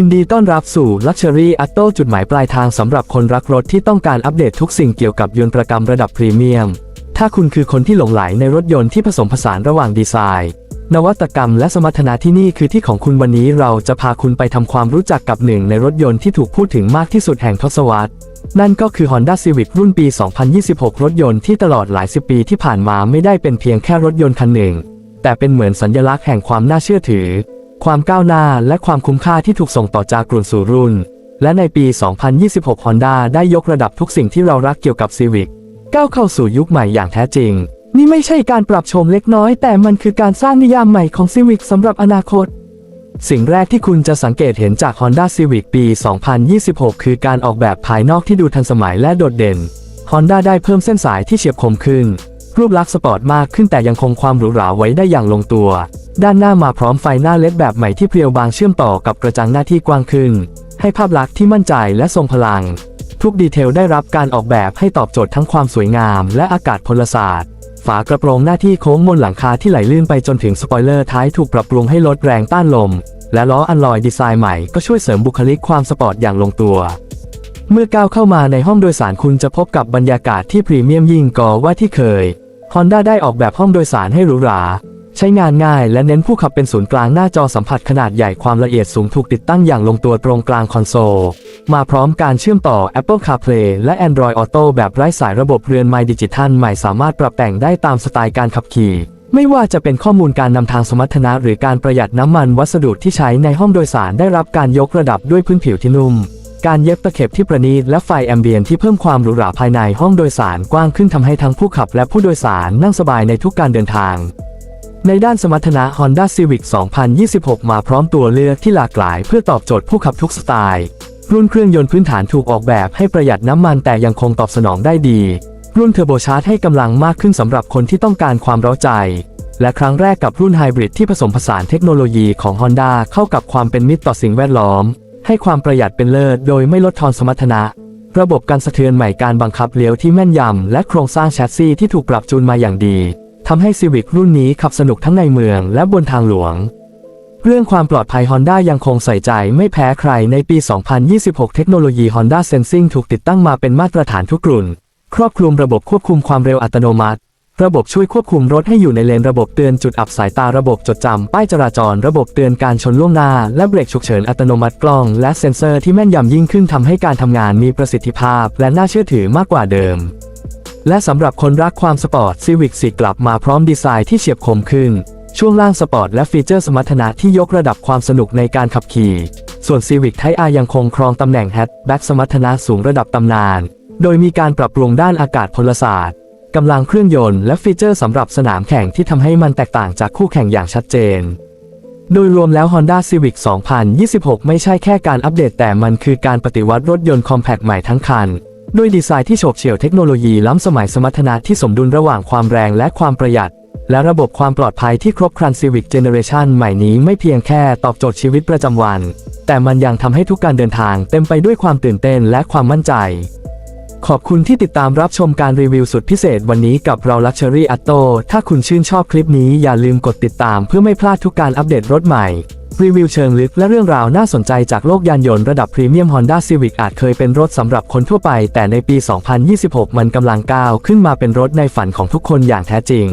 ยินดีต้อนรับสู่ Luxury Auto จุดหมายปลายทางสำหรับคนรักรถที่ต้องการอัปเดตทุกสิ่งเกี่ยวกับยนตรกรรมระดับพรีเมียม ถ้าคุณคือคนที่หลงไหลในรถยนต์ที่ผสมผสานระหว่างดีไซน์ นวัตกรรมและสมรรถนะที่นี่คือที่ของคุณวันนี้เราจะพาคุณไปทำความรู้จักกับหนึ่งในรถยนต์ที่ถูกพูดถึงมากที่สุดแห่งทศวรรษ นั่นก็คือ Honda Civic รุ่นปี 2026 รถยนต์ที่ตลอดหลายสิบปีที่ผ่านมาไม่ได้เป็นเพียงแค่รถยนต์คันหนึ่ง แต่เป็นเหมือนสัญลักษณ์แห่งความน่าเชื่อถือ ความก้าวหน้าและความคุ้มค่าที่ถูกส่งต่อจากรุ่นสู่รุ่น และในปี 2026 Honda ได้ยกระดับทุกสิ่งที่เรารักเกี่ยวกับ Civic ก้าวเข้าสู่ยุคใหม่อย่างแท้จริง นี่ไม่ใช่การปรับโฉมเล็กน้อย แต่มันคือการสร้างนิยามใหม่ของ Civic สำหรับอนาคต สิ่งแรกที่คุณจะสังเกตเห็นจาก Honda Civic ปี 2026 คือการออกแบบภายนอกที่ดูทันสมัยและโดดเด่น Honda ได้เพิ่มเส้นสายที่เฉียบคมขึ้น รูปลักษณ์สปอร์ตมากขึ้นแต่ยังคงความหรูหราไว้ได้อย่างลงตัว ด้านหน้ามาพร้อมไฟหน้าเลดแบบใหม่ที่เพรียวบางเชื่อมต่อกับกระจังหน้าที่กว้างขึ้น ให้ภาพลักษณ์ที่มั่นใจและทรงพลัง ทุกดีเทลได้รับการออกแบบให้ตอบโจทย์ทั้งความสวยงาม และอากาศพลศาสตร์ ฝากระโปรงหน้าที่โค้งบนหลังคาที่ไหลลื่นไปจนถึงสปอยเลอร์ท้ายถูกปรับปรุงให้ลดแรงต้านลม และล้ออัลลอยดีไซน์ใหม่ก็ช่วยเสริมบุคลิกความสปอร์ตอย่างลงตัวเมื่อก้าวเข้ามาในห้องโดยสารคุณจะพบกับบรรยากาศที่พรีเมียมยิ่งกว่าที่เคย Honda ได้ออกแบบห้องโดยสารให้หรูหรา ใช้งานง่ายและเน้นผู้ขับเป็นศูนย์กลางหน้าจอสัมผัสขนาดใหญ่ความละเอียดสูงถูกติดตั้งอย่างลงตัวตรงกลางคอนโซล มาพร้อมการเชื่อมต่อ Apple CarPlay และ Android Auto แบบไร้สายระบบเรือนไมดิจิทัลใหม่สามารถปรับแต่งได้ตามสไตล์การขับขี่ไม่ว่าจะเป็นข้อมูลการนำทางสมรรถนะหรือการประหยัดน้ำมันวัสดุที่ใช้ในห้องโดยสารได้รับการยกระดับด้วยพื้นผิวที่นุ่ม การเย็บตะเข็บที่ประณีตและไฟแอมเบียนที่เพิ่มความหรูหราภายในห้องโดยสารกว้างขึ้นทำให้ทั้งผู้ขับและผู้โดยสารนั่งสบายในทุกการเดินทาง ในด้านสมรรถนะ Honda Civic 2026 มาพร้อมตัวเลือกที่หลากหลายเพื่อตอบโจทย์ผู้ขับทุกสไตล์ รุ่นเครื่องยนต์พื้นฐานถูกออกแบบให้ประหยัดน้ำมันแต่ยังคงตอบสนองได้ดี รุ่นเทอร์โบชาร์จให้กำลังมากขึ้นสำหรับคนที่ต้องการความร้าใจและครั้งแรกกับรุ่นไฮบริดที่ผสมผสานเทคโนโลยีของ Honda เข้ากับความเป็นมิตรต่อสิ่งแวดล้อม ให้ความประหยัดเป็นเลิศโดยไม่ลดทอนสมรรถนะ ระบบการสะเทือนใหม่การบังคับเลี้ยวที่แม่นยำ และโครงสร้างแชสซีที่ถูกปรับจูนมาอย่างดีทำให้ Civic รุ่นนี้ขับสนุกทั้งในเมืองและบนทางหลวง เรื่องความปลอดภัย Honda ยังคงใส่ใจไม่แพ้ใครในปี 2026 เทคโนโลยี Honda Sensing ถูกติดตั้งมาเป็นมาตรฐานทุกรุ่น ครอบคลุมระบบควบคุมความเร็วอัตโนมัติ ระบบช่วยควบคุมรถให้อยู่ในเลนระบบเตือนจุดอับสายตาระบบจดจำป้ายจราจร ระบบเตือนการชนล่วงหน้า และเบรกฉุกเฉินอัตโนมัติกล้อง และเซ็นเซอร์ที่แม่นยำยิ่งขึ้นทำให้การทำงานมีประสิทธิภาพ และน่าเชื่อถือมากกว่าเดิม และสำหรับคนรักความสปอร์ต Civic 4กลับมาพร้อมดีไซน์ที่เฉียบคมขึ้น ช่วงล่างสปอร์ตและฟีเจอร์สมรรถนะที่ยกระดับความสนุกในการขับขี่ ส่วน Civic Type R ยังคงครองตำแหน่งแฮชแบ็กสมรรถนะสูงระดับตำนาน โดยมีการปรับปรุงด้านอากาศพลศาสตร์ กำลังเครื่องยนต์และฟีเจอร์สำหรับสนามแข่งที่ทำให้มันแตกต่างจากคู่แข่งอย่างชัดเจน โดยรวมแล้ว Honda Civic 2026 ไม่ใช่แค่การอัปเดตแต่มันคือการปฏิวัติรถยนต์คอมแพคใหม่ทั้งคัน ด้วยดีไซน์ที่โฉบเฉี่ยวเทคโนโลยีล้ำสมัยสมรรถนะที่สมดุลระหว่างความแรงและความประหยัด และระบบความปลอดภัยที่ครบครัน Civic Generation ใหม่นี้ไม่เพียงแค่ตอบโจทย์ชีวิตประจำวัน แต่มันยังทำให้ทุกการเดินทางเต็มไปด้วยความตื่นเต้นและความมั่นใจ ขอบคุณที่ติดตามรับชมการรีวิวสุดพิเศษวันนี้กับเรา Luxury Auto ถ้าคุณชื่นชอบคลิปนี้อย่าลืมกดติดตามเพื่อไม่พลาดทุกการอัปเดตรถใหม่ รีวิวเชิงลึกและเรื่องราวน่าสนใจจากโลกยานยนต์ระดับพรีเมียม Honda Civic อาจเคยเป็นรถสำหรับคนทั่วไป แต่ในปี 2026 มันกำลังก้าวขึ้นมาเป็นรถในฝันของทุกคนอย่างแท้จริง